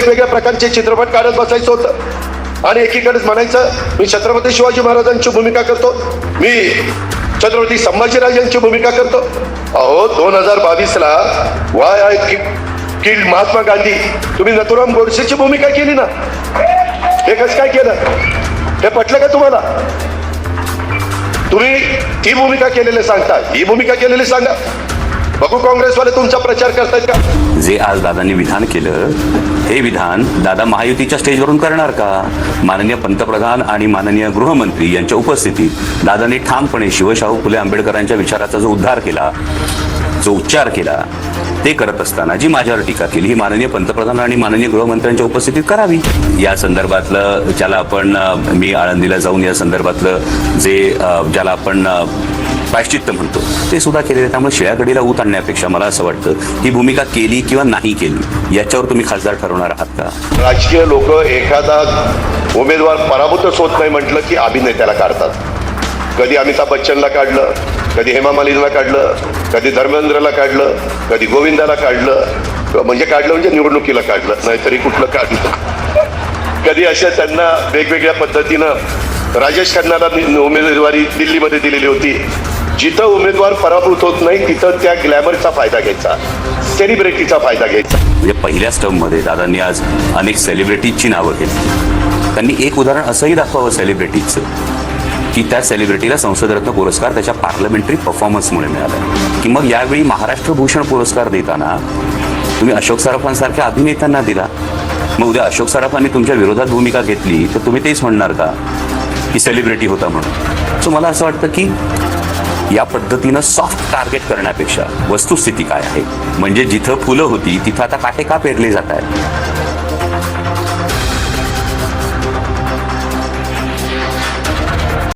वेगवेगळ्या प्रकारचे चित्रपट काढत बसायचं होतं. आणि एकीकडेच म्हणायचं मी छत्रपती शिवाजी महाराजांची भूमिका करतो. मी छत्रपती संभाजीराजांची भूमिका करतो. अहो दोन हजार बावीसला why I killed Mahatma Gandhi तुम्ही नथुराम गोडसेची भूमिका केली ना? हे कसं काय केलं? हे पटलं का तुम्हाला? तुम्ही ती भूमिका केलेली सांगता. ही भूमिका केलेली सांगा. बघू काँग्रेसवाले तुमचा प्रचार करतायत का? जे आज दादांनी विधान केलं हे विधान दादा महायुतीच्या स्टेजवरून करणार का? माननीय पंतप्रधान आणि माननीय गृहमंत्री यांच्या उपस्थितीत दादांनी ठामपणे शिवशाहू फुले आंबेडकरांच्या विचाराचा जो उद्धार केला जो उच्चार केला ते करत असताना जी माझ्यावर टीका केली ही माननीय पंतप्रधान आणि माननीय गृहमंत्र्यांच्या उपस्थितीत करावी. या संदर्भातलं ज्याला आपण मी आळंदीला जाऊन या संदर्भातलं जे ज्याला आपण प्रायश्चित्त म्हणतो. ते सुद्धा केलेले आहे. त्यामुळे शिळ्याकडीला ऊत आणण्यापेक्षा मला असं वाटतं ही भूमिका केली किंवा नाही केली याच्यावर तुम्ही खासदार ठरवणार आहात का? राजकीय लोक एखादा उमेदवार पराभूतच होत नाही म्हटलं की अभिनेत्याला काढतात. कधी अमिताभ बच्चनला काढलं कधी हेमा मालिनीला काढलं कधी धर्मेंद्रला काढलं कधी गोविंदाला काढलं म्हणजे काढलं म्हणजे निवडणुकीला काढलं नाहीतरी कुठलं काढलं. कधी अशा त्यांना वेगवेगळ्या पद्धतीनं राजेश खन्नाला उमेदवारी दिल्लीमध्ये दिलेली होती. जिथं उमेदवार पराभूत होत नाही तिथं त्या ग्लॅमरचा फायदा घ्यायचा. सेलिब्रिटीचा फायदा घ्यायचा. म्हणजे पहिल्याच टर्ममध्ये दादांनी आज अनेक सेलिब्रिटीजची नावं घेतली. त्यांनी एक उदाहरण असंही दाखवावं सेलिब्रिटीजचं की त्या सेलिब्रिटीला संसदरत्न पुरस्कार त्याच्या पार्लमेंटरी परफॉर्मन्समुळे मिळाला. की मग यावेळी महाराष्ट्र भूषण पुरस्कार देताना तुम्ही अशोक सराफांसारख्या अभिनेत्यांना दिला. मग उद्या अशोक सराफांनी तुमच्या विरोधात भूमिका घेतली तर तुम्ही तेच म्हणणार का की सेलिब्रिटी होता म्हणून? सो मला असं वाटतं की या पद्धतीनं सॉफ्ट टार्गेट करण्यापेक्षा वस्तुस्थिती काय आहे? म्हणजे जिथं फुलं होती तिथं आता काटे का पेरले जात आहेत